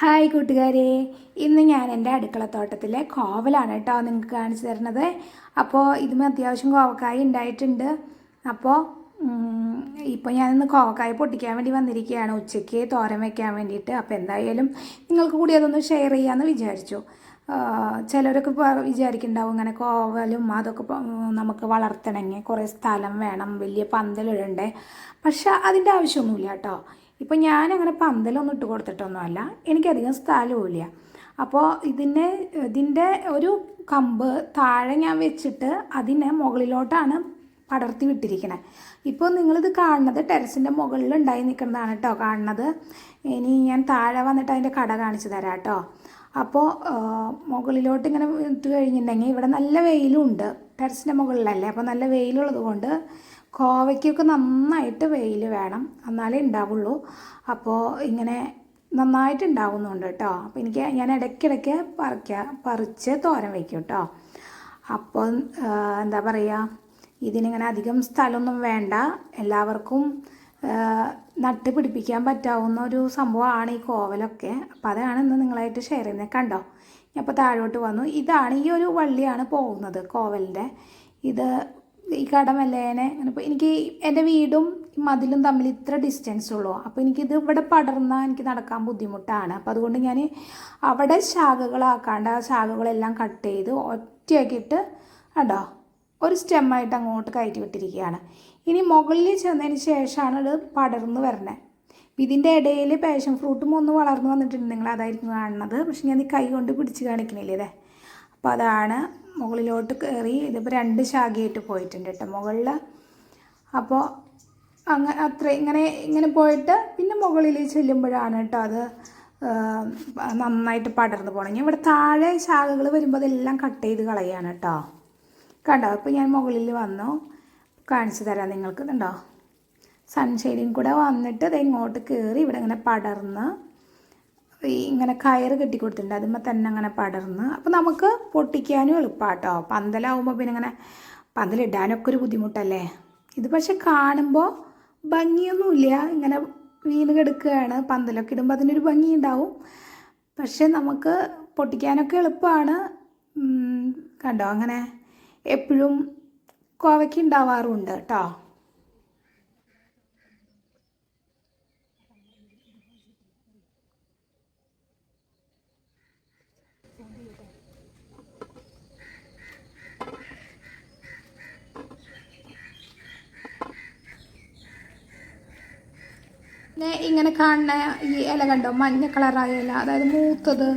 Hi കൂട്ടുകാരെ. ഇന്ന് ഞാൻ എന്റെ അടുക്കളത്തോട്ടത്തിലെ കോവലാണ് കേട്ടോ നിങ്ങൾക്ക് കാണിച്ചു തരുന്നത്. അപ്പോൾ ഇതും അത്യാവശ്യം കോവക്കായ ഉണ്ടായിട്ടുണ്ട്. അപ്പോൾ ഇപ്പോൾ ഞാനിന്ന് കോവക്കായ പൊട്ടിക്കാൻ വേണ്ടി വന്നിരിക്കുകയാണ്. ഉച്ചയ്ക്ക് തോരം വയ്ക്കാൻ വേണ്ടിയിട്ട്. അപ്പോൾ എന്തായാലും നിങ്ങൾക്ക് കൂടി അതൊന്ന് ഷെയർ ചെയ്യാമെന്ന് വിചാരിച്ചു. ചിലരൊക്കെ വിചാരിക്കുന്നുണ്ടാവും ഇങ്ങനെ കോവലും അതൊക്കെ നമുക്ക് വളർത്തണമെങ്കിൽ കുറേ സ്ഥലം വേണം. വലിയ പന്തലിടണ്ടേ പക്ഷേ അതിന്റെ ആവശ്യമൊന്നുമില്ല കേട്ടോ. ഇപ്പം ഞാനങ്ങനെ പന്തലൊന്നും ഇട്ട് കൊടുത്തിട്ടൊന്നുമല്ല. എനിക്കധികം സ്ഥലവുമില്ല. അപ്പോൾ ഇതിന് ഇതിന്റെ ഒരു കമ്പ് താഴെ ഞാൻ വെച്ചിട്ട് അതിനെ മുകളിലോട്ടാണ് പടർത്തി വിട്ടിരിക്കണേ. ഇപ്പോൾ നിങ്ങളിത് കാണുന്നത് ടെറസിന്റെ മുകളിൽ ഉണ്ടായി നിൽക്കുന്നതാണ് കേട്ടോ കാണുന്നത്. ഇനി ഞാൻ താഴെ വന്നിട്ട് അതിന്റെ കട കാണിച്ചു തരാം കേട്ടോ അപ്പോൾ മുകളിലോട്ട് ഇങ്ങനെ ഇട്ട് കഴിഞ്ഞിട്ടുണ്ടെങ്കിൽ ഇവിടെ നല്ല വെയിലുണ്ട്. ടെറസിന്റെ മുകളിലല്ലേ? അപ്പോൾ നല്ല വെയിലുള്ളത് കൊണ്ട് കോവയ്ക്കൊക്കെ നന്നായിട്ട് വെയിൽ വേണം. എന്നാലേ ഉണ്ടാവുള്ളൂ അപ്പോൾ ഇങ്ങനെ നന്നായിട്ട് ഉണ്ടാവുന്നുണ്ട് കേട്ടോ അപ്പോൾ എനിക്ക് ഞാൻ ഇടയ്ക്കിടയ്ക്ക് പറിക്കുക പറിച്ച് തോരൻ വയ്ക്കും കേട്ടോ അപ്പോൾ എന്താ പറയുക ഇതിനിങ്ങനെ അധികം സ്ഥലമൊന്നും വേണ്ട. എല്ലാവർക്കും നട്ട് പിടിപ്പിക്കാൻ പറ്റാവുന്ന ഒരു സംഭവമാണ് ഈ കോവലൊക്കെ. അപ്പോൾ അതാണ് ഇന്ന് നിങ്ങളായിട്ട് ഷെയർ ചെയ്യുന്നത് കണ്ടോ? ഞാൻ ഇപ്പോൾ താഴോട്ട് വന്നു. ഇതാണ് ഈ ഒരു വള്ളിയാണ് പോകുന്നത് കോവലിന്റെ. ഇത് ഈ കടമല്ലേനെ അങ്ങനെ എനിക്ക് എന്റെ വീടും മതിലും തമ്മിൽ ഇത്ര ഡിസ്റ്റൻസ് ഉള്ളൂ. അപ്പോൾ എനിക്കിത് ഇവിടെ പടർന്നാൽ എനിക്ക് നടക്കാൻ ബുദ്ധിമുട്ടാണ്. അപ്പോൾ അതുകൊണ്ട് ഞാൻ അവിടെ ശാഖകളാക്കാണ്ട് ആ ശാഖകളെല്ലാം കട്ട് ചെയ്ത് ഒറ്റയാക്കിയിട്ട് കണ്ടോ? ഒരു സ്റ്റെമ്മായിട്ട് അങ്ങോട്ട് കയറ്റി വിട്ടിരിക്കുകയാണ് ഇനി മുകളിൽ ചെന്നതിന് ശേഷമാണ് ഇത് പടർന്ന് വരണത് ഇതിന്റെ ഇടയിൽ പാഷൻ ഫ്രൂട്ടും ഒന്ന് വളർന്നു വന്നിട്ടുണ്ട്. നിങ്ങൾ അതായിരിക്കും കാണുന്നത്. പക്ഷെ ഞാൻ കൈ കൊണ്ട് പിടിച്ച് കാണിക്കണില്ലേ അപ്പോൾ അതാണ് മുകളിലോട്ട് കയറി ഇതിപ്പോൾ രണ്ട് ശാഖയായിട്ട് പോയിട്ടുണ്ട് കേട്ടോ മുകളിൽ അപ്പോൾ അങ്ങനെ അത്ര ഇങ്ങനെ ഇങ്ങനെ പോയിട്ട് പിന്നെ മുകളിൽ ചെല്ലുമ്പോഴാണ് കേട്ടോ അത് നന്നായിട്ട് പടർന്നു പോകണം ഇവിടെ താഴെ ശാഖകൾ വരുമ്പോൾ അതെല്ലാം കട്ട് ചെയ്ത് കളയാണ് കേട്ടോ. കണ്ടോ? അപ്പോൾ ഞാൻ മുകളിൽ വന്നു. കാണിച്ചു തരാം നിങ്ങൾക്ക്. കണ്ടോ? സൺഷെയ്ഡിങ് കൂടെ വന്നിട്ട് ഇത് ഇങ്ങോട്ട് കയറി ഇവിടെ ഇങ്ങനെ പടർന്ന് ഈ ഇങ്ങനെ കയറ് കെട്ടി കൊടുത്തിട്ടുണ്ട്. അതുമ്പോൾ തന്നെ അങ്ങനെ പടർന്ന്. അപ്പോൾ നമുക്ക് പൊട്ടിക്കാനും എളുപ്പമാട്ടോ പന്തലാവുമ്പോൾ പിന്നെ ഇങ്ങനെ പന്തലിടാനൊക്കെ ഒരു ബുദ്ധിമുട്ടല്ലേ? ഇത് പക്ഷെ കാണുമ്പോൾ ഭംഗിയൊന്നുമില്ല. ഇങ്ങനെ വീണ് കിടക്കുകയാണ്. പന്തലൊക്കെ ഇടുമ്പോൾ അതിനൊരു ഭംഗി ഉണ്ടാവും പക്ഷെ നമുക്ക് പൊട്ടിക്കാനൊക്കെ എളുപ്പമാണ്. കണ്ടോ? അങ്ങനെ എപ്പോഴും കോവയ്ക്ക് ഉണ്ടാവാറുണ്ട് കേട്ടോ. ഇങ്ങനെ കാണുന്ന ഈ ഇല കണ്ടോ? മഞ്ഞ കളറായ ഇല. അതായത് മൂത്തത്.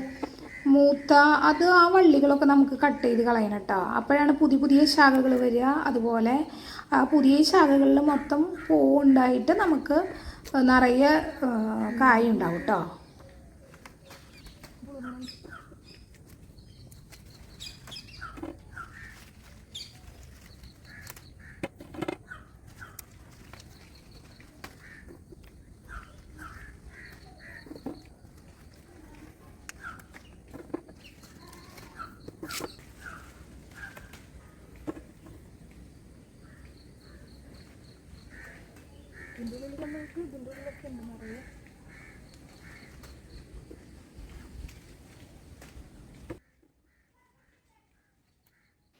മൂത്ത അത് ആ വള്ളികളൊക്കെ നമുക്ക് കട്ട് ചെയ്ത് കളയണം കേട്ടോ അപ്പോഴാണ് പുതിയ പുതിയ ശാഖകൾ വരിക. അതുപോലെ ആ പുതിയ ശാഖകളിൽ മൊത്തം പൂ ഉണ്ടായിട്ട് നമുക്ക് നിറയെ കായ ഉണ്ടാവും കേട്ടോ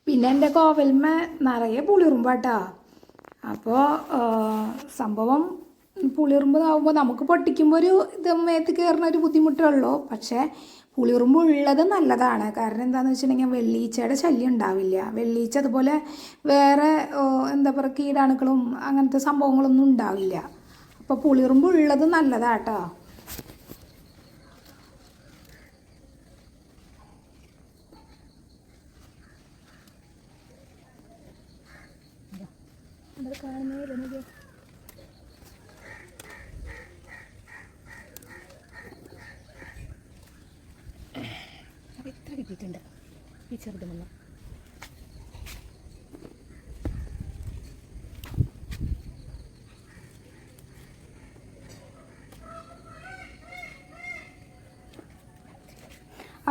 പിന്നെ എന്റെ കോവൽമ നിറയെ പുളിറുമ്പാട്ടാ അപ്പോൾ സംഭവം പുളിറുമ്പതാവുമ്പോൾ നമുക്ക് പൊട്ടിക്കുമ്പോൾ ഒരു ഇത് മേത്ത് കയറുന്ന ഒരു ബുദ്ധിമുട്ടേ പക്ഷേ പുളിറുമ്പ് ഉള്ളത് നല്ലതാണ്. കാരണം എന്താണെന്ന് വെച്ചിട്ടുണ്ടെങ്കിൽ വെള്ളീച്ചയുടെ ശല്യം ഉണ്ടാവില്ല. വെള്ളീച്ച അതുപോലെ വേറെ എന്താ പറയുക കീടാണുക്കളും അങ്ങനത്തെ സംഭവങ്ങളൊന്നും ഉണ്ടാവില്ല. അപ്പോൾ പുളിറുമ്പ് ഉള്ളത് നല്ലതാട്ടോ. ഇത്ര കിട്ടിയിട്ടുണ്ട്. ഈ ചെറുതുമെന്ന്.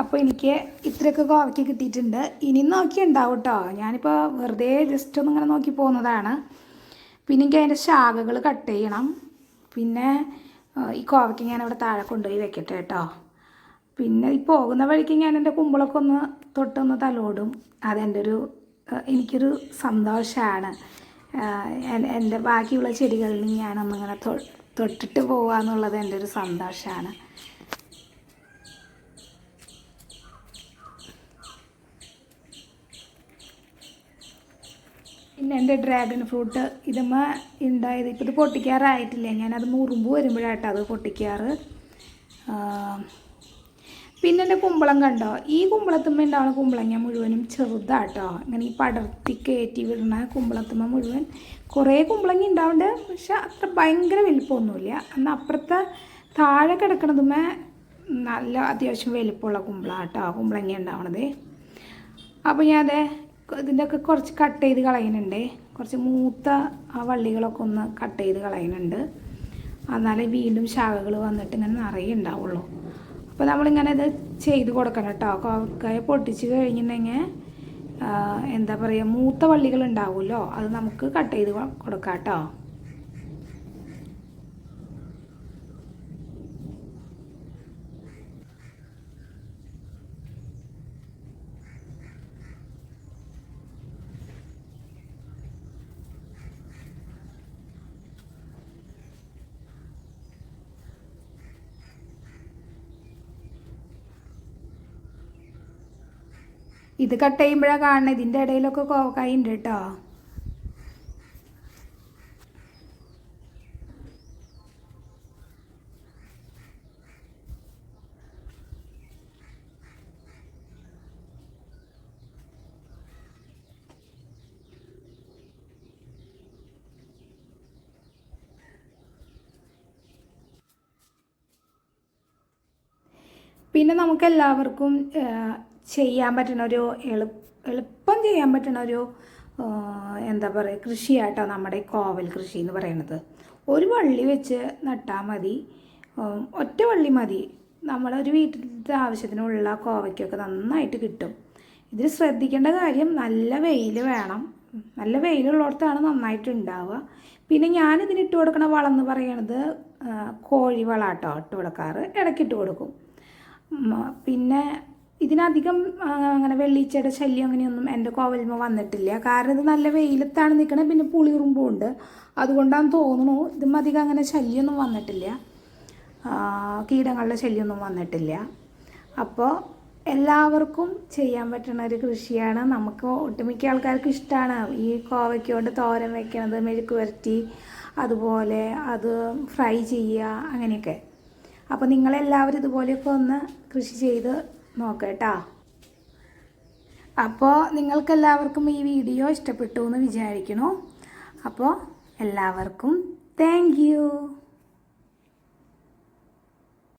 അപ്പോൾ എനിക്ക് ഇത്രയൊക്കെ കോവയ്ക്ക് കിട്ടിയിട്ടുണ്ട്. ഇനി നോക്കി ഉണ്ടാവും കേട്ടോ ഞാനിപ്പോൾ വെറുതെ ജസ്റ്റ് ഒന്ന് ഇങ്ങനെ നോക്കി പോകുന്നതാണ്. പിന്നെ എനിക്ക് അതിന്റെ ശാഖകൾ കട്ട് ചെയ്യണം. പിന്നെ ഈ കോവയ്ക്ക് ഇവിടെ താഴെ കൊണ്ടുപോയി വെക്കട്ടെ കേട്ടോ പിന്നെ ഈ പോകുന്ന വഴിക്ക് ഞാൻ എന്റെ കുമ്പിളൊക്കെ ഒന്ന് തൊട്ടൊന്ന് തലോടും. അതെന്റെ ഒരു എനിക്കൊരു സന്തോഷമാണ് എന്റെ ബാക്കിയുള്ള ചെടികളിൽ ഞാനൊന്നിങ്ങനെ തൊട്ടിട്ട് പോകുക എന്നുള്ളത് എന്റെ ഒരു സന്തോഷമാണ് പിന്നെ എന്റെ ഡ്രാഗൺ ഫ്രൂട്ട് ഇതുമ്മ ഉണ്ടായത് ഇപ്പോൾ ഇത് പൊട്ടിക്കാറായിട്ടില്ല. ഞാനത് മുറുമ്പ് വരുമ്പോഴാട്ടോ അത് പൊട്ടിക്കാറ്. പിന്നെ എന്റെ കുമ്പളം കണ്ടോ? ഈ കുമ്പളത്തുമ്മ ഉണ്ടാവുന്ന കുമ്പളങ്ങ മുഴുവനും ചെറുതാട്ടോ. ഇങ്ങനെ ഈ പടർത്തി കയറ്റി വിടുന്ന കുമ്പളത്തുമ്മ മുഴുവൻ കുറേ കുമ്പളങ്ങ ഉണ്ടാവുന്നുണ്ട് പക്ഷെ അത്ര ഭയങ്കര വലിപ്പമൊന്നുമില്ല. എന്നാൽ അപ്പുറത്തെ താഴെ കിടക്കണതുമ്മ നല്ല അത്യാവശ്യം വലിപ്പമുള്ള കുമ്പളാട്ടോ കുമ്പളങ്ങ ഉണ്ടാവണത് അപ്പോൾ ഞാൻ അതെ ഇതിന്റെയൊക്കെ കുറച്ച് കട്ട് ചെയ്ത് കളയുന്നുണ്ട്. കുറച്ച് മൂത്ത ആ വള്ളികളൊക്കെ ഒന്ന് കട്ട് ചെയ്ത് കളയുന്നുണ്ട്. എന്നാലേ വീണ്ടും ശാഖകൾ വന്നിട്ട് ഇങ്ങനെ നിറയെ ഉണ്ടാവുള്ളൂ. അപ്പോൾ നമ്മളിങ്ങനെ ഇത് ചെയ്ത് കൊടുക്കണം കേട്ടോ. കോവക്കായ പൊട്ടിച്ച് കഴിഞ്ഞിട്ടുണ്ടെങ്കിൽ എന്താ പറയുക മൂത്ത വള്ളികൾ ഉണ്ടാവുമല്ലോ. അത് നമുക്ക് കട്ട് ചെയ്ത് കൊടുക്കാം കേട്ടോ. ഇത് കട്ട് ചെയ്യുമ്പോഴാണ് കാണുന്നത്. ഇതിന്റെ ഇടയിലൊക്കെ കോവക്കായ ഉണ്ട് കേട്ടോ. പിന്നെ നമുക്ക് എല്ലാവർക്കും ചെയ്യാൻ പറ്റുന്ന ഒരു എളു എളുപ്പം ചെയ്യാൻ പറ്റുന്ന ഒരു എന്താ പറയുക കൃഷിയായിട്ടോ നമ്മുടെ കോവൽ കൃഷി എന്ന് പറയുന്നത്. ഒരു വള്ളി വെച്ച് നട്ടാൽ മതി. ഒറ്റ വള്ളി മതി. നമ്മളൊരു വീട്ടിലത്തെ ആവശ്യത്തിനുള്ള കോവയ്ക്കൊക്കെ നന്നായിട്ട് കിട്ടും. ഇതിൽ ശ്രദ്ധിക്കേണ്ട കാര്യം നല്ല വെയിൽ വേണം. നല്ല വെയിലുള്ളിടത്താണ് നന്നായിട്ട് ഉണ്ടാവുക പിന്നെ ഞാനിതിന് ഇട്ട് കൊടുക്കുന്ന വളം എന്ന് പറയണത് ആ, കോഴി വളാട്ടോ ഇട്ട് കൊടുക്കാറ്. ഇടയ്ക്ക് ഇട്ട് കൊടുക്കും. പിന്നെ ഇതിനധികം അങ്ങനെ വെള്ളീച്ചയുടെ ശല്യം അങ്ങനെയൊന്നും എന്റെ കോവൽമ വന്നിട്ടില്ല. കാരണം ഇത് നല്ല വെയിലത്താണ് നിൽക്കണത് പിന്നെ പുളിയുറുമ്പും ഉണ്ട് അതുകൊണ്ടാന്ന് തോന്നുന്നു ഇതും അധികം അങ്ങനെ ശല്യമൊന്നും വന്നിട്ടില്ല. കീടങ്ങളുടെ ശല്യമൊന്നും വന്നിട്ടില്ല. അപ്പോൾ എല്ലാവർക്കും ചെയ്യാൻ പറ്റുന്ന ഒരു കൃഷിയാണ്. നമുക്ക് ഒട്ടുമിക്ക ആൾക്കാർക്ക് ഇഷ്ടമാണ് ഈ കോവയ്ക്ക കൊണ്ട് തോരൻ വയ്ക്കണത് മെഴുക്ക് വരട്ടി അതുപോലെ അത് ഫ്രൈ ചെയ്യുക അങ്ങനെയൊക്കെ. അപ്പോൾ നിങ്ങളെല്ലാവരും ഇതുപോലെയൊക്കെ ഒന്ന് കൃഷി ചെയ്ത് നോക്കട്ടോ. അപ്പോൾ നിങ്ങൾക്കെല്ലാവർക്കും ഈ വീഡിയോ ഇഷ്ടപ്പെട്ടു എന്ന് വിചാരിക്കുന്നു. അപ്പോൾ എല്ലാവർക്കും താങ്ക്